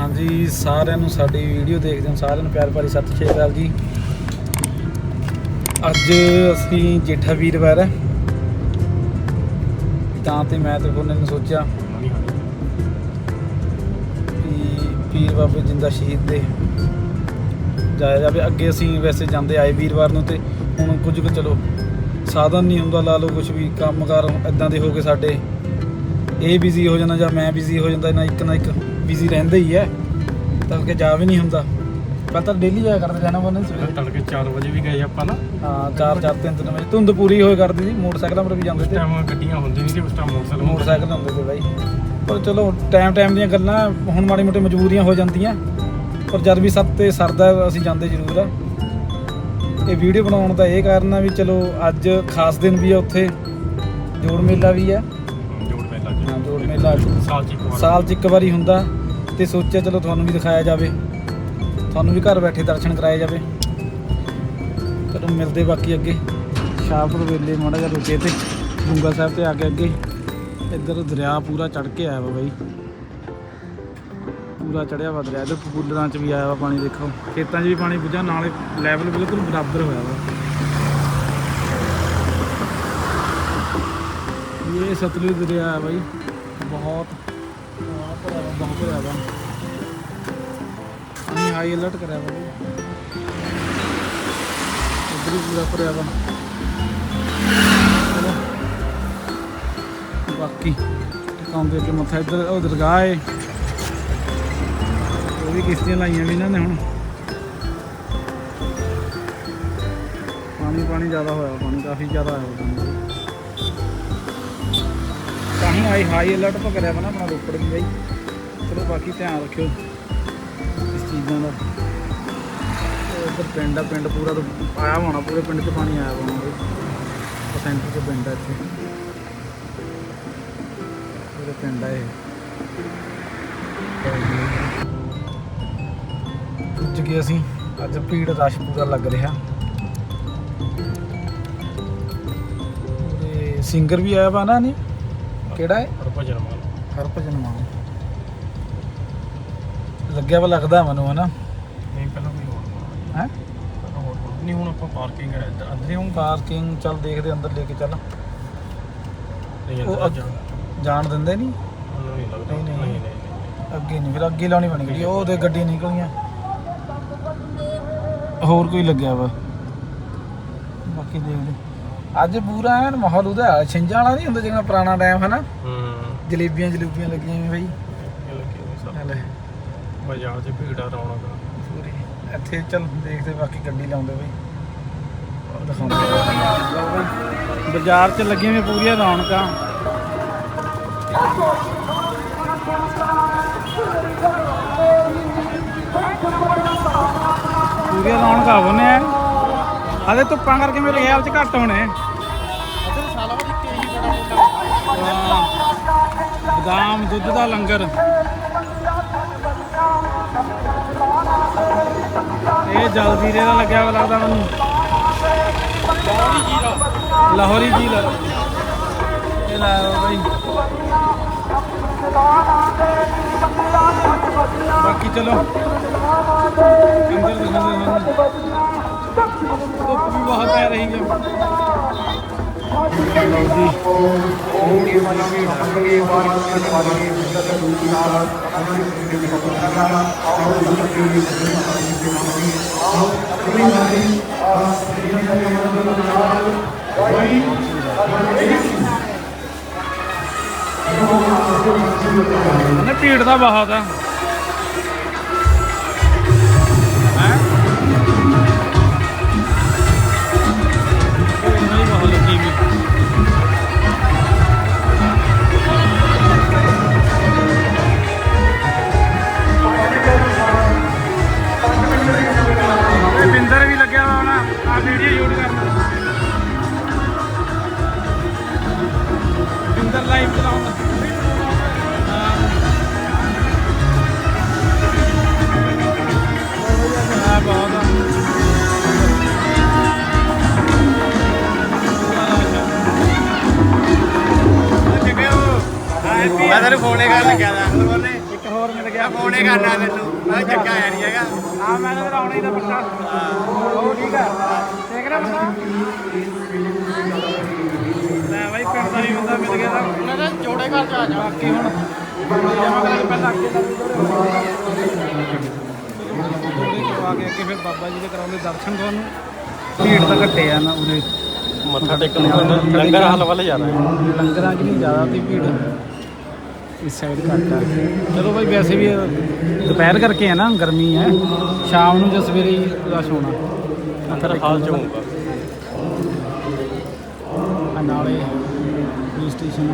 ਹਾਂਜੀ, ਸਾਰਿਆਂ ਨੂੰ ਸਾਡੀ ਵੀਡੀਓ ਦੇਖਦੇ ਹੋ, ਸਾਰਿਆਂ ਨੂੰ ਪਿਆਰ ਭਰੀ ਸਤਿ ਸ਼੍ਰੀ ਅਕਾਲ ਜੀ। ਅੱਜ ਅਸੀਂ ਜੇਠਾ ਵੀਰਵਾਰ ਹੈ। ਤਾਂ ਤੇ ਮੈਂ ਤੇ ਫੋਨ ਨੇ ਸੋਚਿਆ ਵੀ ਪੀਰ ਬਾਬੇ ਜਿੰਦਾ ਸ਼ਹੀਦ ਦੇ ਜਾਇਆ ਜਾਵੇ। ਅੱਗੇ ਅਸੀਂ ਵੈਸੇ ਜਾਂਦੇ ਆਏ ਵੀਰਵਾਰ ਨੂੰ ਤੇ ਹੁਣ ਕੁਝ ਕੁ ਚਲੋ, ਸਾਧਨ ਨਹੀਂ ਹੁੰਦਾ, ਲਾ ਲਓ ਕੁਝ ਵੀ ਕੰਮਕਾਰ ਇਦਾਂ ਦੇ ਹੋ ਗਏ ਸਾਡੇ। ਇਹ ਬਿਜ਼ੀ ਹੋ ਜਾਂਦਾ ਜਾਂ ਮੈਂ ਬਿਜ਼ੀ ਹੋ ਜਾਂਦਾ, ਨਾ ਇੱਕ ਨਾ ਇੱਕ। ਬਿਜ਼ੀ ਰਹਿੰਦਾ ਹੀ ਹੈ। ਤਾਂ ਕਿ ਜਾ ਵੀ ਨਹੀਂ ਹੁੰਦਾ। ਪਹਿਲਾਂ ਤਾਂ ਡੇਲੀ ਜਾਇਆ ਕਰਦੇ ਜਾਣਾ ਬੰਨੇ ਸਵੇਰੇ। ਤੜਕੇ 4 ਵਜੇ ਵੀ ਗਏ ਆਪਾਂ ਨਾ। ਹਾਂ ਚਾਰ ਚਾਰ ਤਿੰਨ ਤਿੰਨ ਵਜੇ। ਧੁੰਦ ਪੂਰੀ ਹੋਏ ਕਰਦੀ ਸੀ ਮੋਟਰਸਾਈਕਲਾਂ ਪਰ ਵੀ ਜਾਂਦੇ ਤੇ। ਟਾਈਮ ਗੱਡੀਆਂ ਹੁੰਦੀ ਨਹੀਂ ਸੀ ਉਸ ਟਾਈਮ ਮੋਟਰਸਾਈਕਲ ਹੁੰਦੇ ਸੀ। ਮੋਟਰਸਾਈਕਲ ਹੁੰਦੇ ਤੇ ਬਾਈ। ਪਰ ਚਲੋ ਟਾਈਮ ਟਾਈਮ ਦੀਆਂ ਗੱਲਾਂ ਹੁਣ ਮਾੜੀ ਮੋਟੀ ਮਜਬੂਰੀਆਂ ਹੋ ਜਾਂਦੀਆਂ। ਪਰ ਜਦ ਵੀ ਸਭ ਤੇ ਸਰਦਾ ਅਸੀਂ ਜਾਂਦੇ ਜ਼ਰੂਰ ਆ। ਇਹ ਵੀਡੀਓ ਬਣਾਉਣ ਦਾ ਇਹ ਕਾਰਨ ਆ ਵੀ ਚਲੋ ਅੱਜ ਖਾਸ ਦਿਨ ਵੀ ਆ ਉੱਥੇ। ਜੋੜ ਮੇਲਾ ਵੀ ਆ। ਜੋੜ ਮੇਲਾ ਜੀ। ਹਾਂ ਜੋੜ ਮੇਲਾ। ਸਾਲ ਚ ਇੱਕ ਵਾਰ। ਸਾਲ 'ਚ ਇੱਕ ਵਾਰੀ ਹੁੰਦਾ। ਤੇ ਸੋਚਿਆ ਚਲੋ ਤੁਹਾਨੂੰ ਵੀ ਦਿਖਾਇਆ ਜਾਵੇ। ਤੁਹਾਨੂੰ ਵੀ ਘਰ ਬੈਠੇ ਦਰਸ਼ਨ ਕਰਾਏ ਜਾਵੇ। ਚਲੋ ਮਿਲਦੇ ਬਾਕੀ ਅੱਗੇ। ਸ਼ਾਹਪੁਰ ਵੇਲੇ ਮਾੜਾ ਜਿਹਾ ਰੁਕੇ ਤੇ ਗੁੰਗਾ ਸਾਹਿਬ ਤੇ ਆ ਕੇ ਅੱਗੇ। ਇੱਧਰ ਦਰਿਆ ਪੂਰਾ ਚੜ ਕੇ ਆਇਆ ਵਾ ਬਾਈ। ਪੂਰਾ ਚੜਿਆ ਵਾ ਦਰਿਆ। ਇੱਧਰ ਕੂਲਰਾਂ 'ਚ ਵੀ ਆਇਆ ਵਾ ਪਾਣੀ, ਦੇਖੋ। ਖੇਤਾਂ 'ਚ ਵੀ ਪਾਣੀ ਪੁੱਜਾ, ਨਾਲੇ ਲੈਵਲ ਬਿਲਕੁਲ ਬਰਾਬਰ ਹੋਇਆ ਵਾ। ਇਹ ਸਤਲੁਜ ਦਰਿਆ ਹੈ ਬਾਈ। ਬਹੁਤ ਭਰਿਆ ਵਾ ਬਹੁਤ ਭਰਿਆ ਵਾ ਪਾਣੀ ਹਾਈ ਅਲਰਟ ਕਰਿਆ ਵਾ ਬਾਈ ਇੱਧਰ ਵੀ ਪੂਰਾ ਭਰਿਆ ਮੱਥਾ। ਇੱਧਰ ਉਹ ਦਰਗਾਹ ਹੈ ਉਹ ਵੀ ਕਿਸ਼ਤੀਆਂ ਲਾਈਆਂ ਵੀ ਇਹਨਾਂ ਨੇ ਹੁਣ। ਪਾਣੀ ਪਾਣੀ ਜ਼ਿਆਦਾ ਹੋਇਆ ਪਾਣੀ ਕਾਫੀ ਜ਼ਿਆਦਾ ਆਇਆ ਪਾਣੀ। ਤਾਂ ਹੀ ਹਾਈ ਅਲਰਟ ਪਕੜਿਆ ਕਰਿਆ ਵਾ ਨਾ ਆਪਣਾ ਰੋਪੜ ਵੀ ਬਾਈ। ਬਾਕੀ ਧਿਆਨ ਰੱਖਿਓ ਇਸ ਚੀਜ਼ਾਂ ਦਾ। ਤੇ ਉੱਧਰ ਪਿੰਡ ਆ ਪਿੰਡ ਪੂਰਾ ਤਾਂ ਆਇਆ ਹੋਣਾ ਪੂਰੇ ਪਿੰਡ 'ਚ ਪਾਣੀ ਆਇਆ ਹੋਣਾ ਸੈਂਟਰ 'ਚ ਪਿੰਡ ਆ ਇੱਥੇ। ਪੂਰੇ ਪਿੰਡ ਆ ਇਹ। ਪੁੱਜ ਗਏ ਅਸੀਂ। ਅੱਜ ਭੀੜ ਰਸ਼ ਪੂਰਾ ਲੱਗ ਰਿਹਾ। ਸਿੰਗਰ ਵੀ ਆਇਆ ਵਾ ਨਾ ਨਹੀਂ ਕਿਹੜਾ ਹੈ ਹਰਭਜਨ ਮਾਨ। ਹਰਭਜਨ ਮਾਨ। ਲੱਗਿਆ ਵਾ ਲੱਗਦਾ ਮੈਨੂੰ ਹਨਾ? ਨਹੀਂ ਪਹਿਲਾਂ ਕੋਈ ਹੋਰ ਹੈ? ਪਹਿਲਾਂ ਹੋਰ ਕੋਈ। ਨਹੀਂ ਹੁਣ ਆਪਾਂ ਪਾਰਕਿੰਗ ਹੈ ਇੱਧਰ ਅੰਦਰ ਹੁਣ ਪਾਰਕਿੰਗ ਚੱਲ ਦੇਖਦੇ ਅੰਦਰ ਲੈ ਕੇ ਚੱਲ। ਨਹੀਂ ਅੰਦਰ ਜਾਣ ਦਿੰਦੇ ਨਹੀਂ? ਨਹੀਂ ਲੱਗਦਾ। ਨਹੀਂ, ਨਹੀਂ। ਅੱਗੇ ਨਹੀਂ ਫਿਰ ਅੱਗੇ ਲਾਉਣੀ ਬਣੀ ਗੱਡੀ ਉਹ ਤੇ ਗੱਡੀ ਨਿਕਲੀਆਂ ਹੋਰ ਕੋਈ ਲੱਗਿਆ ਵਾ? ਬਾਕੀ ਦੇਖਦੇ ਅੱਜ ਪੂਰਾ ਐਨ ਮਾਹੌਲ ਉਹਦਾ ਛਿੰਜਾਂ ਵਾਲਾ ਨਹੀਂ ਹੁੰਦਾ ਜਿਵੇਂ ਪੁਰਾਣਾ ਟਾਈਮ ਹੈ ਨਾ ਹੂੰ। ਜਲੇਬੀਆਂ ਜਲੂਬੀਆਂ ਲੱਗੀਆਂ ਵੀ ਬਾਈ ਇਹ ਲੱਗੇ ਹੋਏ ਸਭ ਚੱਲ ਬਾਜ਼ਾਰ 'ਚ ਭੀੜ ਆ ਪੂਰੀ। ਇੱਥੇ ਚੱਲ ਦੇਖਦੇ ਬਾਕੀ ਗੱਡੀ ਲਾਉਂਦੇ ਬਈ। ਦਿਖਾਉਂਦੇ। ਲਓ ਬਈ, ਬਾਜ਼ਾਰ 'ਚ ਲੱਗੀਆਂ ਵੀ ਪੂਰੀਆਂ ਰੌਣਕਾਂ। ਪੂਰੀਆਂ ਰੌਣਕਾਂ ਹੋਣੇ ਆ। ਹਲੇ ਧੁੱਪਾਂ ਕਰਕੇ ਮੇਰੇ ਖਿਆਲ 'ਚ ਘੱਟ ਹੋਣੇ। ਹਾਂ। ਬਦਾਮ ਦੁੱਧ ਦਾ ਲੰਗਰ। ਇਹ ਜਲ ਵੀਰੇ ਦਾ ਲੱਗਿਆ ਵਾ ਲੱਗਦਾ ਮੈਨੂੰ। ਲਾਹੌਰੀ ਜੀ ਦਾ। ਇਹ ਲੈ ਆਓ ਬਾਈ। ਬਾਕੀ ਚਲੋ। ਅੰਦਰ ਦਿਖਾਉਂਦੇ ਤੁਹਾਨੂੰ ਧੁੱਪ ਵੀ ਬਹੁਤ ਪੈ ਰਹੀ ਹੈ ਭੀੜ ਦਾ ਬਹੁਤ ਆ ਮੈਂ ਤੈਨੂੰ ਫੋਨੇ ਕਰਨ ਲੱਗਿਆ ਦਾ ਇੱਕ ਹੋਰ ਮਿਲ ਗਿਆ। ਜਾਂ ਫੋਨ ਹੀ ਕਰਨਾ ਮੈਨੂੰ ਮੈਂ ਕਿਹਾ ਚੱਕਾ ਆਇਆ ਨਹੀਂ ਹੈਗਾ। ਹਾਂ ਮੈਂ ਤਾਂ ਆਉਣਾ ਹੀ ਦਾ ਬੱਚਾ ਉਹ ਠੀਕ ਆ? ਦੇਖ ਰਿਹਾ ਬੰਦਾ? ਲੈ ਬਾਈ ਪਿੰਡ ਦਾ ਨਹੀਂ ਬੰਦਾ ਮਿਲ ਗਿਆ ਤਾਂ। ਉਹਨਾਂ ਦਾ ਜੋੜੇ ਘਰ ਚ ਆ ਜਾ। ਬਾਕੀ ਹੁਣ ਜਾਵਾਂਗੇ ਪਹਿਲਾਂ ਅੱਗੇ ਲੱਗ ਜੋੜੇ ਕਰਵਾ ਕੇ ਅੱਗੇ ਫਿਰ ਬਾਬਾ ਜੀ ਦੇ ਕਰਾਉਂਦੇ ਦਰਸ਼ਨ ਤੁਹਾਨੂੰ ਭੀੜ ਤਾਂ ਘੱਟੇ ਆ ਨਾ ਉਹਦੇ ਮੱਥਾ ਟੇਕਣ ਨੂੰ ਲੰਗਰ ਹਾਲ ਵੱਲ ਜਾਣਾ ਹੈ ਲੰਗਰਾਂ 'ਚ ਨਹੀਂ ਜ਼ਿਆਦਾ ਤੇ ਭੀੜ। ਇਸ ਸਾਈਡ ਘੱਟ ਆ। ਚਲੋ ਭਾਈ ਵੈਸੇ ਵੀ ਦੁਪਹਿਰ ਕਰਕੇ ਹੈ ਨਾ ਗਰਮੀ ਹੈ। ਸ਼ਾਮ ਨੂੰ ਜਾਂ ਸਵੇਰੇ ਹੀ ਰਸ਼ ਹੋਣਾ। ਲੰਗਰ ਹਾਲ ਚ ਹੋਊਗਾ। ਆ ਨਾਲੇ ਪੁਲਿਸ ਸਟੇਸ਼ਨ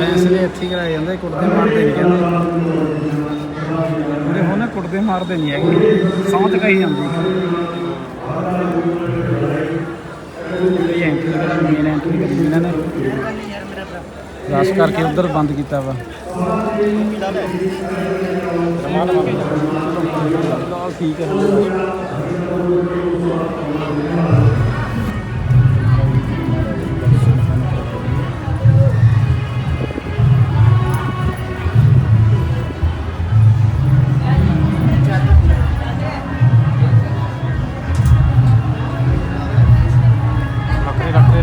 ਫੈਸਲੇ ਇੱਥੇ ਕਰਾਏ ਜਾਂਦੇ ਕੁੱਟਦੇ ਮਾਰਦੇ ਨਹੀਂ ਕਹਿੰਦੇ। ਉਹਦੇ ਹੋਣੇ ਕੁੱਟਦੇ ਮਾਰਦੇ ਨਹੀਂ ਹੈਗੇ। ਸੌਂ ਚਕਾਈ ਜਾਂਦੀ। ਇਹ ਐਂਟਰੀ ਕਰੀ ਮੇਨ ਐਂਟਰੀ ਕਰੀ ਇਹਨਾਂ ਨੇ। ਰਸ਼ ਕਰਕੇ ਉਧਰ ਬੰਦ ਕੀਤਾ ਵਾ। ਠੀਕ ਹੈ।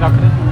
ਰੱਖ ਦੇ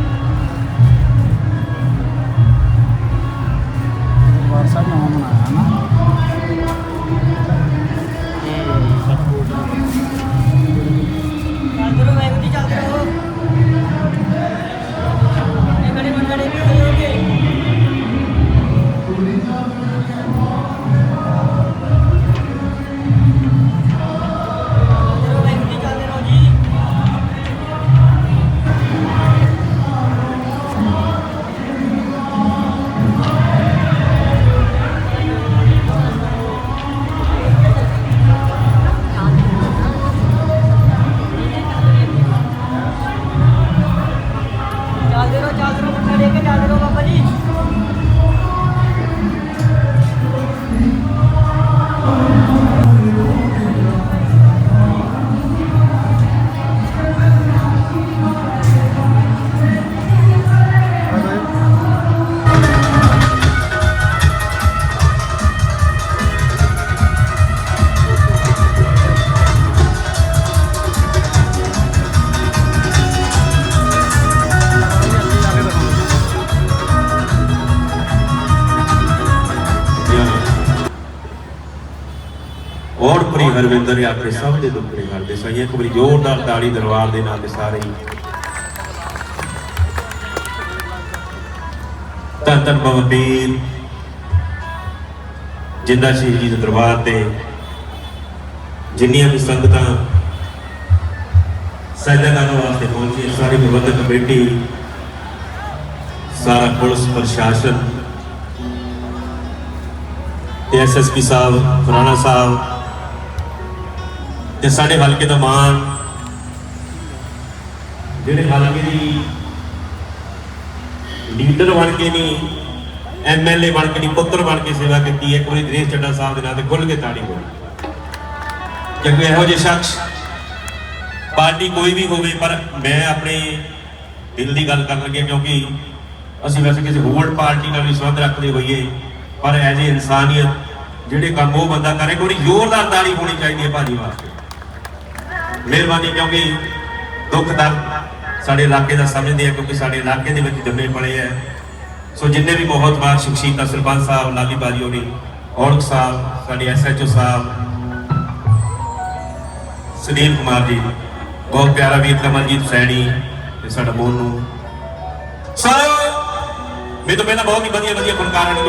ਔਰ ਪ੍ਰੀ ਆਪਣੇ ਸਭ ਦੇ ਦੁੱਖੜੇ ਕਰਦੇ ਸਹੀ ਇੱਕ ਵਾਰੀ ਜ਼ੋਰਦਾਰ ਤਾੜੀ ਦਰਬਾਰ ਦੇ ਨਾਲ ਤੇ ਸਾਰੇ ਹੀ। ਧੰਨ ਧੰਨ ਜਿੰਦਾ ਸ਼ਹੀਦ ਜੀ ਦੇ ਦਰਬਾਰ ਤੇ ਜਿੰਨੀਆਂ ਵੀ ਸੰਗਤਾਂ ਸਜਦਾ ਕਰਨ ਵਾਸਤੇ ਪਹੁੰਚੀ ਸਾਰੀ ਪ੍ਰਬੰਧਕ ਕਮੇਟੀ, ਸਾਰਾ ਪੁਲਿਸ ਪ੍ਰਸ਼ਾਸਨ ਤੇ ਐਸਐਸਪੀ ਸਾਹਿਬ ਫਰਾਣਾ ਸਾਹਿਬ ਤੇ ਸਾਡੇ ਹਲਕੇ ਦਾ ਮਾਨ ਜਿਹੜੇ ਹਲਕੇ ਦੀ ਲੀਡਰ ਬਣ ਕੇ ਨਹੀਂ ਐਮਐਲਏ ਬਣ ਕੇ ਨਹੀਂ, ਪੁੱਤਰ ਬਣ ਕੇ ਸੇਵਾ ਕੀਤੀ ਹੈ ਇੱਕ ਵਾਰੀ ਦਿਨੇਸ਼ ਚੱਡਾ ਸਾਹਿਬ ਦੇ ਨਾਂ ਤੇ ਖੁੱਲ ਕੇ ਤਾੜੀ ਹੋਈ ਕਿਉਂਕਿ ਇਹੋ ਜਿਹੇ ਸ਼ਖਸ ਪਾਰਟੀ ਕੋਈ ਵੀ ਹੋਵੇ, ਪਰ ਮੈਂ ਆਪਣੇ ਦਿਲ ਦੀ ਗੱਲ ਕਰਨ ਲੱਗਿਆ, ਕਿਉਂਕਿ ਅਸੀਂ ਵੈਸੇ ਕਿਸੇ ਹੋਰ ਪਾਰਟੀ ਨਾਲ ਵੀ ਸੰਬੰਧ ਰੱਖਦੇ ਹੋਈਏ, ਪਰ ਐਜ ਏ ਇਨਸਾਨੀਅਤ ਜਿਹੜੇ ਕੰਮ ਉਹ ਬੰਦਾ ਕਰੇ ਕੋਈ ਜ਼ੋਰਦਾਰ ਤਾੜੀ ਹੋਣੀ ਚਾਹੀਦੀ ਹੈ ਭਾਜੀ ਵਾਸਤੇ। ਮਿਹਰਬਾਨੀ ਕਿਉਂਕਿ ਦੁੱਖ ਦਰਦ ਸਾਡੇ ਇਲਾਕੇ ਦਾ ਸਮਝਦੇ ਆ ਕਿਉਂਕਿ ਸਾਡੇ ਇਲਾਕੇ ਦੇ ਵਿੱਚ ਜੰਮੇ ਪਲੇ ਆ। ਸੋ ਜਿੰਨੇ ਵੀ ਬਹੁਤ ਵਾਰ ਸ਼ਖਸੀਅਤਾਂ, ਸਰਪੰਚ ਸਾਹਿਬ, ਲਾਲੀ ਬਾਜੀ ਹੋਣੀ ਔਰਖ ਸਾਹਿਬ, ਸਾਡੇ ਐਸਐਚਓ ਸਾਹਿਬ, ਸੁਨੀਲ ਕੁਮਾਰ ਜੀ, ਬਹੁਤ ਪਿਆਰਾ ਵੀਰ ਕਮਲਜੀਤ ਸੈਣੀ ਤੇ ਸਾਡਾ ਮੋਨੂ। ਸਾਰਿਓ, ਮੇਰੇ ਤੋਂ ਪਹਿਲਾਂ ਬਹੁਤ ਹੀ ਵਧੀਆ ਵਧੀਆ ਫਨਕਾਰਾਂ ਨੇ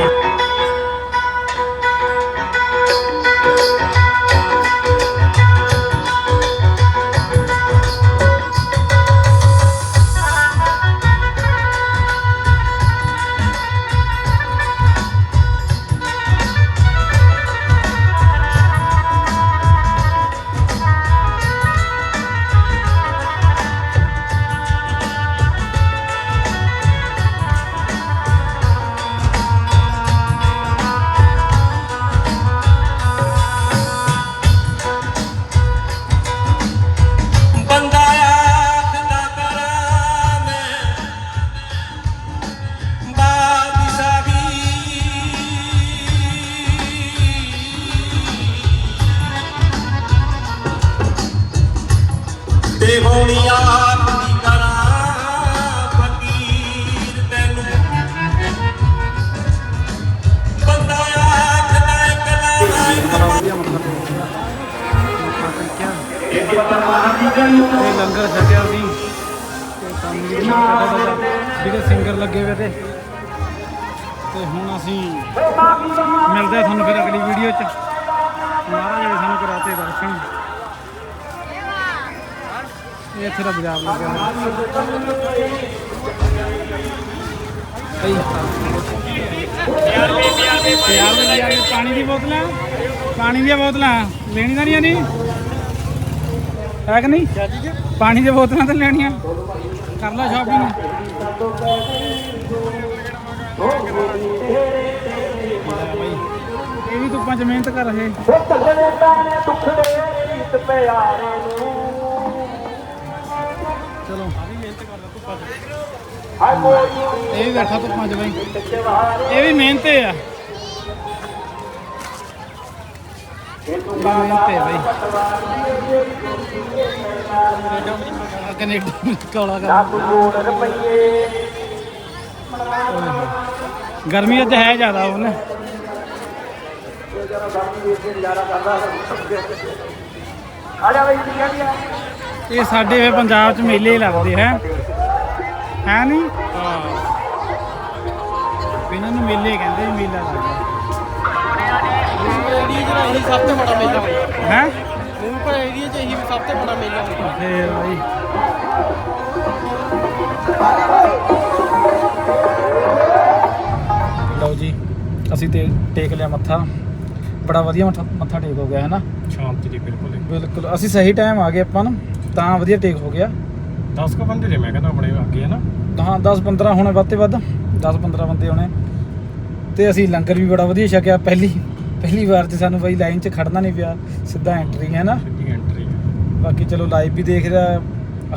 ਦੁਨੀਆ ਦੀ ਕਰਾਂ ਫਕੀਰ ਤੈਨੂੰ। ਬੰਦਾ ਆਖਦਾ ਇਹ ਲੰਗਰ ਛਕਿਆ ਸੀ। ਤੇ ਕੰਮ ਵੀ ਸਾਡਾ ਤਾਂ। ਜਿਹੜੇ ਸਿੰਗਰ ਲੱਗੇ ਹੋਏ ਤੇ। ਤੇ ਹੁਣ ਅਸੀਂ ਮਿਲਦੇ ਆ ਤੁਹਾਨੂੰ ਫਿਰ ਅਗਲੀ ਵੀਡੀਓ 'ਚ। ਮਹਾਰਾਜ ਨੇ ਸਾਨੂੰ ਕਰਾਤੇ ਦਰਸ਼ਨ। ਇਹ ਇੱਥੇ ਦਾ ਬਾਜ਼ਾਰ ਲੱਗਿਆ ਹੋਇਆ ਭਾਈ ਪਿਆਰ ਦੇ ਲਿਆ ਪਾਣੀ ਦੀ ਬੋਤਲਾਂ ਪਾਣੀ ਦੀਆਂ ਬੋਤਲਾਂ ਲੈਣੀ ਤਾਂ ਨਹੀਂ ਆਣੀ ਹੈ ਕਿ ਨਹੀਂ ਪਾਣੀ ਦੀਆਂ ਬੋਤਲਾਂ ਤਾਂ ਲੈਣੀਆਂ ਕਰ ਲਾ ਸ਼ਾਪਿੰਗ ਇਹ ਵੀ ਧੁੱਪਾਂ 'ਚ ਮਿਹਨਤ ਕਰ ਰਹੇ ਇਹ ਵੀ ਬੈਠਾ ਧੁੱਪਾਂ 'ਚ ਬਾਈ। ਇਹ ਵੀ ਮਿਹਨਤ ਆ। ਮਿਹਨਤ ਬਾਈ। ਕਾਲਾ ਕਰ। ਗਰਮੀ ਅੱਜ ਹੈ ਜ਼ਿਆਦਾ ਉਹਨੇ। ਇਹ ਸਾਡੇ ਪੰਜਾਬ 'ਚ ਮੇਲੇ ਲੱਗਦੇ ਹੈ। ਹੈ ਨਹੀਂ ਹਾਂ। ਇਹਨਾਂ ਨੂੰ ਮੇਲੇ ਕਹਿੰਦੇ ਵੀ ਮੇਲਾ ਲੱਗਦਾ ਏਰੀਆ ਜਿਹੜਾ ਇਹੀ ਸਭ ਤੋਂ ਬੜਾ ਮੇਲਾ ਹੁੰਦਾ ਹੈ? ਮੂੰਹ ਏਰੀਆ 'ਚ ਇਹੀ ਸਭ ਤੋਂ ਬੜਾ ਮੇਲਾ ਹੁੰਦਾ ਫੇਰ ਬਾਈ। ਲਓ ਜੀ ਅਸੀਂ ਤੇ ਟੇਕ ਲਿਆ ਮੱਥਾ। ਬੜਾ ਵਧੀਆ ਮੱਥਾ ਮੱਥਾ ਟੇਕ ਹੋ ਗਿਆ ਹੈ ਨਾ? ਸ਼ਾਂਤੀ ਦੀ ਬਿਲਕੁਲ। ਬਿਲਕੁਲ। ਅਸੀਂ ਸਹੀ ਟਾਈਮ ਆ ਗਏ ਆਪਾਂ ਨੂੰ ਤਾਂ ਵਧੀਆ ਟੇਕ ਹੋ ਗਿਆ। 10 ਕੁ ਬੰਦੇ ਨੇ ਮੈਂ ਕਹਿੰਦਾ ਆਪਣੇ ਅੱਗੇ ਹੈ ਨਾ। ਹਾਂ 10 15 ਹੋਣੇ ਵੱਧ ਤੇ ਵੱਧ 10 15 ਬੰਦੇ ਹੋਣੇ। ਤੇ ਅਸੀਂ ਲੰਗਰ ਵੀ ਬੜਾ ਵਧੀਆ ਛਕਿਆ ਪਹਿਲੀ ਪਹਿਲੀ ਵਾਰ ਤੇ ਸਾਨੂੰ ਬਾਈ ਲਾਈਨ 'ਚ ਖੜਨਾ ਨਹੀਂ ਪਿਆ ਸਿੱਧਾ ਐਂਟਰੀ ਹੈ ਨਾ। ਸਿੱਧੀ ਐਂਟਰੀ ਬਾਕੀ ਚਲੋ ਲਾਈਵ ਵੀ ਦੇਖ ਰਿਹਾ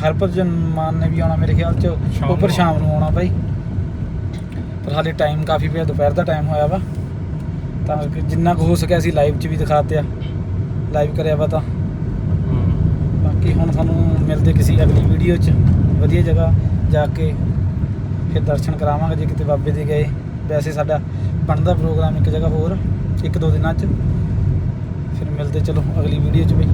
ਹਰਭਜਨ ਮਾਨ ਨੇ ਵੀ ਆਉਣਾ ਮੇਰੇ ਖਿਆਲ 'ਚ ਉੱਪਰ ਸ਼ਾਮ ਨੂੰ ਆਉਣਾ। ਬਾਈ। ਪਰ ਹਾਲੇ ਟਾਈਮ ਕਾਫੀ ਪਿਆ ਦੁਪਹਿਰ ਦਾ ਟਾਈਮ ਹੋਇਆ ਵਾ। ਤਾਂ ਜਿੰਨਾ ਕੁ ਹੋ ਸਕਿਆ ਅਸੀਂ ਲਾਈਵ 'ਚ ਵੀ ਦਿਖਾਤੇ ਆ ਲਾਈਵ ਕਰਿਆ ਵਾ ਤਾਂ। ਬਾਕੀ ਹੁਣ ਸਾਨੂੰ ਮਿਲਦੇ ਕਿਸੇ ਅਗਲੀ ਵੀਡੀਓ 'ਚ। ਵਧੀਆ ਜਗ੍ਹਾ ਜਾ ਕੇ ਫਿਰ ਦਰਸ਼ਨ ਕਰਾਵਾਂਗੇ ਜੇ ਕਿਤੇ ਬਾਬੇ ਦੇ ਗਏ। ਵੈਸੇ ਸਾਡਾ ਬਣਦਾ ਪ੍ਰੋਗਰਾਮ ਇੱਕ ਜਗ੍ਹਾ ਹੋਰ, ਇੱਕ ਦੋ ਦਿਨਾਂ 'ਚ। ਫਿਰ ਮਿਲਦੇ ਚਲੋ ਅਗਲੀ ਵੀਡੀਓ 'ਚ ਬਈ